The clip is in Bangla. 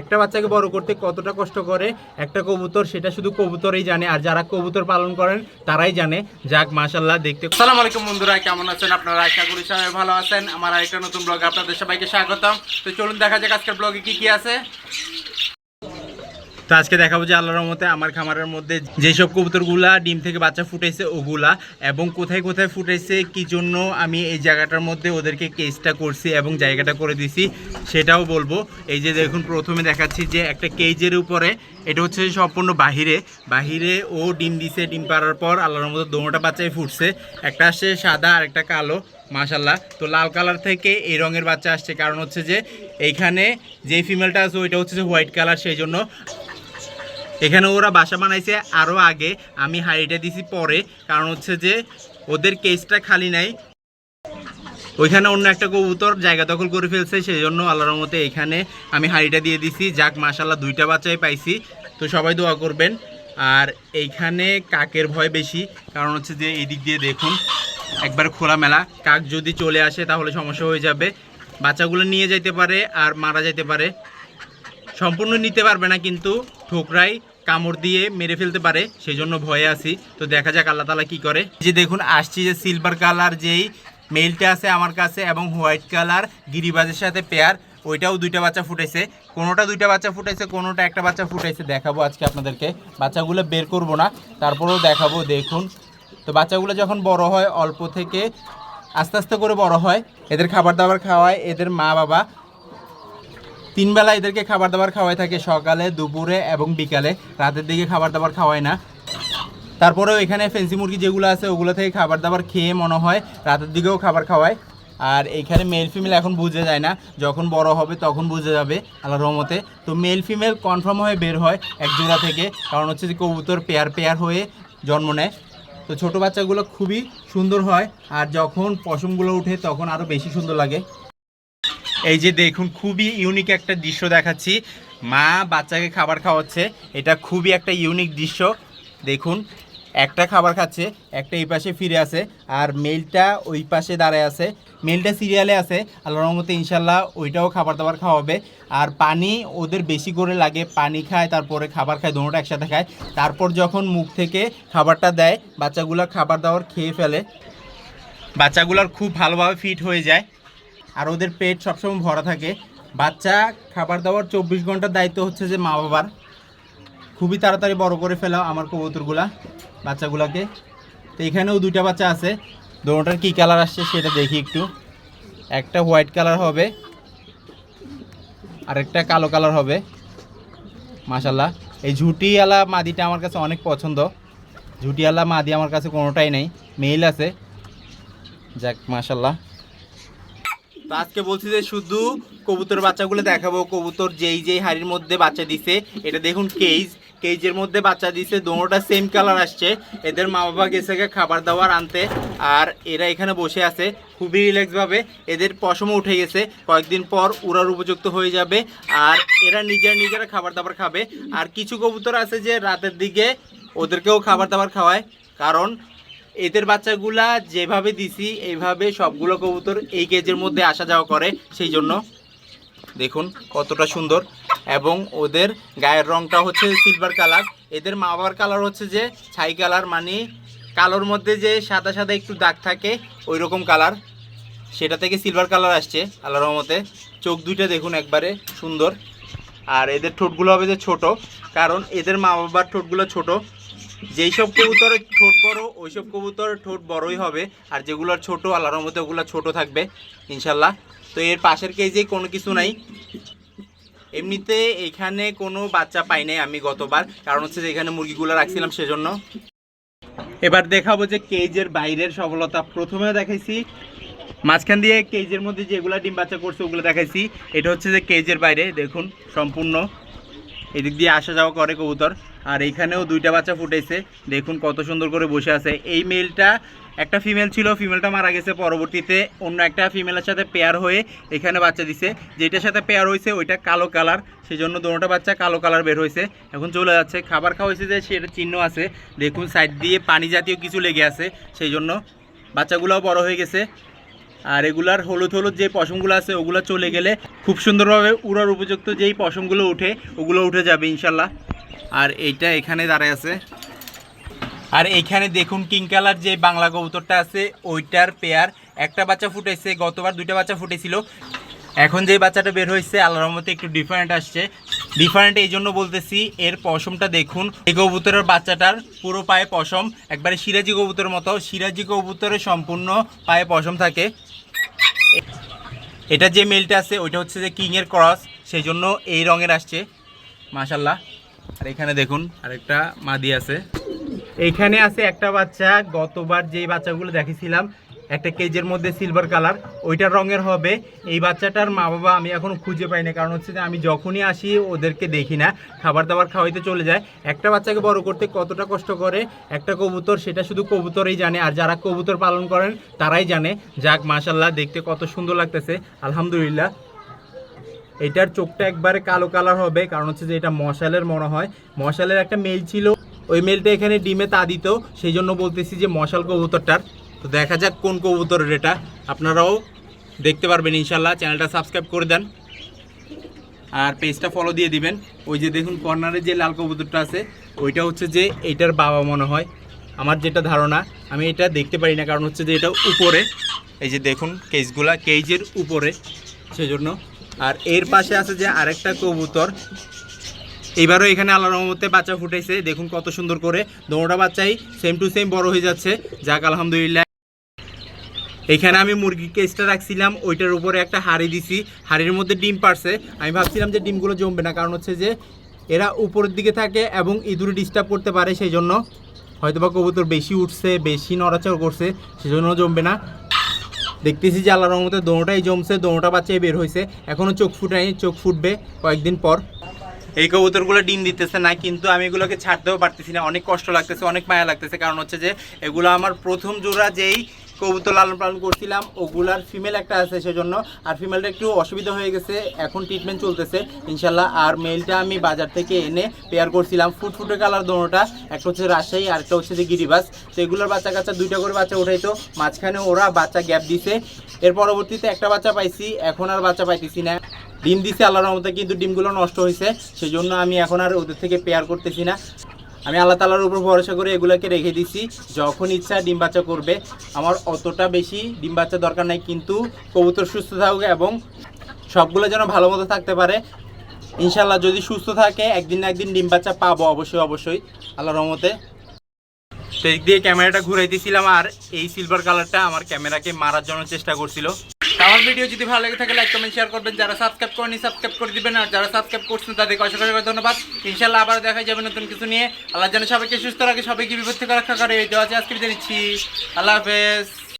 একটা বাচ্চাকে বড় করতে কতটা কষ্ট করে, একটা কবুতর সেটা শুধু কবুতরই জানে, আর যারা কবুতর পালন করেন, তারাই জানে। যাক মাশাল্লাহ দেখতে সালাম আলাইকুম বন্ধুরা, কেমন আছেন আপনারা? আশা করি সবাই ভালো আছেন। আমার আরেকটা নতুন ব্লগ আপনাদের সবাইকে স্বাগতম। তো চলুন দেখা যাক আজকের ব্লগে কি কি আছে। তো আজকে দেখাবো যে আল্লাহর মতে আমার খামারের মধ্যে যেসব কবুতরগুলা ডিম থেকে বাচ্চা ফুটেছে ওগুলা এবং কোথায় কোথায় ফুটেছে কি জন্য আমি এই জায়গাটার মধ্যে ওদেরকে কেসটা করছি এবং জায়গাটা করে দিছি সেটাও বলব। এই যে দেখুন, প্রথমে দেখাচ্ছি যে একটা কেজের উপরে, এটা হচ্ছে সম্পূর্ণ বাহিরে। বাহিরে ও ডিম দিছে, ডিম পাড়ার পর আল্লাহর মতো দোনোটা বাচ্চাই ফুটছে। একটা আসছে সাদা আর একটা কালো মাশাল্লাহ তো লাল কালার থেকে এই রঙের বাচ্চা আসছে। কারণ হচ্ছে যে এইখানে যে ফিমেলটা আছে, ওইটা হচ্ছে যে হোয়াইট কালার, সেই জন্য এখানে ওরা বাসা বানাইছে আরও আগে। আমি হাড়িটা দিছি পরে, কারণ হচ্ছে যে ওদের কেসটা খালি নাই। ওইখানে অন্য একটা কবুতর জায়গা দখল করে ফেলছে সেই জন্য আল্লাহর মতে এখানে আমি হাড়িটা দিয়ে দিছি। যাক মাশাল্লাহ দুইটা বাচ্চাই পাইছি। তো সবাই দোয়া করবেন। আর এইখানে কাকের ভয় বেশি, কারণ হচ্ছে যে এই দিক দিয়ে দেখুন, একবার খোলামেলা কাক যদি চলে আসে, তাহলে সমস্যা হয়ে যাবে। বাচ্চাগুলো নিয়ে যাইতে পারে আর মারা যেতে পারে। সম্পূর্ণ নিতে পারবে না কিন্তু ঠোকরাই কামড় দিয়ে মেরে ফেলতে পারে সেই জন্য ভয়ে আছি। তো দেখা যাক আল্লাহ তালা কি করে। যে দেখুন, আসছি যে সিলভার কালার যেই মেলটা আছে আমার কাছে এবং হোয়াইট কালার গিরিবাজের সাথে পেয়ার ওইটাও দুইটা বাচ্চা ফুটেছে। কোনোটা দুইটা বাচ্চা ফুটেছে, কোনোটা একটা বাচ্চা ফুটেছে, দেখাবো আজকে আপনাদেরকে। বাচ্চাগুলো বের করব না, তারপরেও দেখাবো, দেখুন। তো বাচ্চাগুলো যখন বড় হয়, অল্প থেকে আস্তে আস্তে করে বড় হয়, এদের খাবার দাবার খাওয়ায়, এদের মা বাবা তিন বেলা এদেরকে খাবার দাবার খাওয়াই থাকে সকালে, দুপুরে এবং বিকালে। রাতের দিকে খাবার দাবার খাওয়ায় না। তারপরেও এখানে ফেন্সি মুরগি যেগুলো আছে, ওগুলো থেকে খাবার দাবার খেয়ে মনে হয় রাতের দিকেও খাবার খাওয়ায়। আর এখানে মেল ফিমেল এখন বুঝে যায় না। যখন বড় হবে তখন বুঝে যাবে আল্লাহ রহমতে। তো মেল ফিমেল কনফার্ম হয়ে বের হয় এক জোড়া থেকে। কারণ হচ্ছে যে কবুতর পেয়ার পেয়ার হয়ে জন্ম নেয়। তো ছোটো বাচ্চাগুলো খুবই সুন্দর হয়। আর যখন পশমগুলো উঠে তখন আরও বেশি সুন্দর লাগে। এই যে দেখুন, খুবই ইউনিক একটা দৃশ্য দেখাচ্ছি। মা বাচ্চাকে খাবার খাওয়াচ্ছে। এটা খুবই একটা ইউনিক দৃশ্য। দেখুন, একটা খাবার খাচ্ছে, একটা এই পাশে ফিরে আছে, আর মেলটা ওই পাশে দাঁড়ায় আছে। মেলটা সিরিয়ালে আছে আল্লাহ রহমতে ইনশাল্লাহ ওইটাও খাবার দাবার খাওয়াবে। আর পানি ওদের বেশি করে লাগে, পানি খায়, তারপরে খাবার খায় দুটোটা একসাথে খায়। তারপর যখন মুখ থেকে খাবারটা দেয়, বাচ্চাগুলো খাবার দাবার খেয়ে ফেলে। বাচ্চাগুলোর খুব ভালোভাবে ফিট হয়ে যায়। আর ওদের পেট সবসময় ভরা থাকে। বাচ্চা খাবার দাবার চব্বিশ ঘণ্টার দায়িত্ব হচ্ছে যে মা বাবার। খুবই তাড়াতাড়ি বড় করে ফেলা আমার কবুতরগুলা, বাচ্চাগুলাকে। তো এখানেও দুইটা বাচ্চা আছে। দোনোটার কী কালার আসছে সেটা দেখি একটু। একটা হোয়াইট কালার হবে, আর একটা কালো কালার হবে। মাশাল্লাহ এই ঝুটিওয়ালা মাদিটা আমার কাছে অনেক পছন্দ। ঝুটিওয়ালা মাদি আমার কাছে কোনোটাই নেই। মেইল আছে। যাক মাশাল্লাহ তো আজকে বলছি যে শুধু কবুতর বাচ্চাগুলো দেখাবো। কবুতর যেই যেই হাড়ির মধ্যে বাচ্চা দিছে, এটা দেখুন কেজ কেজের মধ্যে বাচ্চা দিছে, দোনোটা সেম কালার আসছে। এদের মা বাবা গেছে খাবার দাবার আনতে। আর এরা এখানে বসে আছে খুবই রিল্যাক্সভাবে এদের পশমও উঠে গেছে। কয়েকদিন পর উড়ার উপযুক্ত হয়ে যাবে। আর এরা নিজেরা নিজেরা খাবার দাবার খাবে। আর কিছু কবুতর আছে যে রাতের দিকে ওদেরকেও খাবার দাবার খাওয়ায়। কারণ এদের বাচ্চাগুলা যেভাবে দিছি, এইভাবে সবগুলো কবুতর এই কেজের মধ্যে আসা যাওয়া করে, সেই জন্য। দেখুন কতটা সুন্দর। এবং ওদের গায়ের রংটা হচ্ছে সিলভার কালার এদের মা বাবার কালার হচ্ছে যে ছাই কালার মানে কালোর মধ্যে যে সাদা সাদা একটু দাগ থাকে ওই রকম কালার সেটা থেকে সিলভার কালার আসছে আল্লাহ রহমতে। চোখ দুইটা দেখুন একবারে সুন্দর। আর এদের ঠোঁটগুলো হবে যে ছোট, কারণ এদের মা বাবার ঠোঁটগুলো ছোট। যেই সব কবুতরের ঠোঁট বড়, ওই সব কবুতরের ঠোঁট বড়ই হবে। আর যেগুলোর ছোট, আল্লাহর রহমতে ওগুলো ছোট থাকবে, ইনশাল্লাহ। তো এর পাশের কেজে কোনো কিছু নাই। এমনিতে এখানে কোনো বাচ্চা পাই নাই আমি গতবার, কারণ হচ্ছে যে এখানে মুরগিগুলো রাখছিলাম সেজন্য। এবার দেখাবো যে কেজের বাইরের সফলতা। প্রথমে দেখাইছি, মাঝখান দিয়ে কেজের মধ্যে যেগুলো ডিম বাচ্চা করছে ওগুলো দেখাইছি। এটা হচ্ছে যে কেজের বাইরে, দেখুন, সম্পূর্ণ এদিক দিয়ে আসা যাওয়া করে কবুতর। আর এইখানেও দুইটা বাচ্চা ফুটেছে। দেখুন কত সুন্দর করে বসে আছে। এই মেলটা একটা ফিমেল ছিল, ফিমেলটা মারা গেছে পরবর্তীতে। অন্য একটা ফিমেলের সাথে পেয়ার হয়ে এখানে বাচ্চা দিছে। যেটার সাথে পেয়ার হয়েছে ওইটা কালো কালার সেই জন্য দুটোটা বাচ্চা কালো কালার বের হয়েছে। এখন চলে যাচ্ছে। খাবার খাওয়া হয়েছে যে সেটা চিহ্ন আছে। দেখুন সাইড দিয়ে পানি জাতীয় কিছু লেগে আছে সেই জন্য বাচ্চাগুলোও বড় হয়ে গেছে। আর এগুলার হলুদ হলুদ যে পশমগুলো আছে, ওগুলো চলে গেলে খুব সুন্দরভাবে উড়ার উপযুক্ত যেই পশমগুলো উঠে, ওগুলো উঠে যাবে ইনশাল্লাহ। আর এইটা এখানে দাঁড়ায় আছে। আর এইখানে দেখুন কিং কালার যে বাংলা কবুতরটা আছে, ওইটার পেয়ার একটা বাচ্চা ফুটেছে, গতবার দুইটা বাচ্চা ফুটেছিল। এখন যে বাচ্চাটা বের হয়েছে, আল্লাহর রহমতে একটু ডিফারেন্ট আসছে। ডিফারেন্ট এই জন্য বলতেছি, এর পশমটা দেখুন। এই কবুতরের বাচ্চাটার পুরো পায়ে পশম, একবারে সিরাজি কবুতরের মতো। সিরাজি কবুতরের সম্পূর্ণ পায়ে পশম থাকে। এটা যে মেলটা আছে, ওইটা হচ্ছে যে কিংয়ের ক্রস সেই জন্য এই রঙের আসছে। মাশাল্লাহ আর এখানে দেখুন, আরেকটা মাদি আছে। এইখানে আছে একটা বাচ্চা, গতবার যেই বাচ্চাগুলো দেখেছিলাম একটা কেজের মধ্যে সিলভার কালার ওইটার রঙের হবে। এই বাচ্চাটার মা বাবা আমি এখন খুঁজে পাই না, কারণ হচ্ছে যে আমি যখনই আসি ওদেরকে দেখি না, খাবার দাবার খাওয়াইতে চলে যায়। একটা বাচ্চাকে বড় করতে কতটা কষ্ট করে, একটা কবুতর সেটা শুধু কবুতরই জানে, আর যারা কবুতর পালন করেন তারাই জানে। যাক মাশাল্লাহ দেখতে কত সুন্দর লাগতেছে, আলহামদুলিল্লাহ। এটার চোখটা একবারে কালো কালার হবে, কারণ হচ্ছে যে এটা মশালের মনে হয়। মশালের একটা মেল ছিল, ওই মেলটা এখানে ডিমে তা দিত, সেই জন্য বলতেছি যে মশাল কবুতরটার। তো দেখা যাক কোন কবুতরের এটা। আপনারাও দেখতে পারবেন ইনশাল্লাহ চ্যানেলটা সাবস্ক্রাইব করে দেন। আর পেজটা ফলো দিয়ে দিবেন। ওই যে দেখুন কর্নারে যে লাল কবুতরটা আছে, ওইটা হচ্ছে যে এইটার বাবা মনে হয়। আমার যেটা ধারণা, আমি এটা দেখতে পারি না, কারণ হচ্ছে যে এটা উপরে। এই যে দেখুন কেজগুলা কেজের উপরে, সেজন্য। আর এর পাশে আছে যে আরেকটা কবুতর। এইবারও এখানে আল্লাহ রহমতে বাচ্চা ফুটেছে। দেখুন কত সুন্দর করে। দোনোটা বাচ্চাই সেম টু সেম বড় হয়ে যাচ্ছে। যাক, আলহামদুলিল্লাহ। এখানে আমি মুরগি কেসটা রাখছিলাম, ওইটার উপরে একটা হাড়ি দিছি। হাড়ির মধ্যে ডিম পারছে। আমি ভাবছিলাম যে ডিমগুলো জমবে না, কারণ হচ্ছে যে এরা উপরের দিকে থাকে এবং ইঁদুরে ডিস্টার্ব করতে পারে সেই জন্য হয়তো বা কবুতর বেশি উঠছে, বেশি নড়াচড় করছে, সেজন্য জমবে না। দেখতেছি যে আল্লাহর রহমতে দোনোটাই জমছে, দোনোটা বাচ্চাই বের হয়েছে। এখনও চোখ ফুটায়নি, চোখ ফুটবে কয়েকদিন পর। এই কবুতরগুলো ডিম দিতেছে না, কিন্তু আমি এগুলোকে ছাড়তেও পারতেছি না। অনেক কষ্ট লাগতেছে, অনেক মায়া লাগতেছে, কারণ হচ্ছে যে এগুলো আমার প্রথম জোড়া যেই কবুতর লালন পালন করছিলাম। ওগুলার ফিমেল একটা আছে সেজন্য। আর ফিমেলটা একটু অসুবিধা হয়ে গেছে। এখন ট্রিটমেন্ট চলতেছে, ইনশাল্লাহ। আর মেলটা আমি বাজার থেকে এনে পেয়ার করছিলাম। ফুটফুটে কালার দোনোটা। একটা হচ্ছে রাজশাহী, আর একটা হচ্ছে যে গিরিবাস। তো এগুলোর বাচ্চা কাচ্চা দুইটা করে বাচ্চা উঠাইতো। মাঝখানে ওরা বাচ্চা গ্যাপ দিছে। এর পরবর্তীতে একটা বাচ্চা পাইছি। এখন আর বাচ্চা পাইতেছি না। ডিম দিছে আল্লাহর রহমতে, কিন্তু ডিমগুলো নষ্ট হয়েছে সেই জন্য আমি এখন আর ওদের থেকে পেয়ার করতেছি না। আমি আল্লাহ তালার উপর ভরসা করে এগুলোকে রেখে দিছি। যখন ইচ্ছা ডিম বাচ্চা করবে। আমার অতটা বেশি ডিম বাচ্চা দরকার নাই, কিন্তু কবুতর সুস্থ থাকুক এবং সবগুলো যেন ভালো মতো থাকতে পারে। ইনশাল্লাহ যদি সুস্থ থাকে, একদিন না একদিন ডিম বাচ্চা পাবো অবশ্যই অবশ্যই। আল্লাহ রহমতে। সেই দিয়ে ক্যামেরাটা ঘুরাইতেছিলাম আর এই সিলভার কালারটা আমার ক্যামেরাকে মারার জন্য চেষ্টা করছিল। আমার ভিডিও যদি ভালো লেগে থাকে লাইক কমেন্ট শেয়ার করবেন। যারা সাবস্ক্রাইব করেনি সাবস্ক্রাইব করে দিবেন। আর যারা সাবস্ক্রাইব করছেন, তাদেরকে অসংখ্য অসংখ্য ধন্যবাদ। ইনশাল্লাহ আবার দেখা যাবে নতুন কিছু নিয়ে। আল্লাহ যেন সবাইকে সুস্থ রাখে, সবাইকে বিপদ থেকে রক্ষা করে। এই দেওয়া আজকে বিদায় আল্লাহ হাফেজ।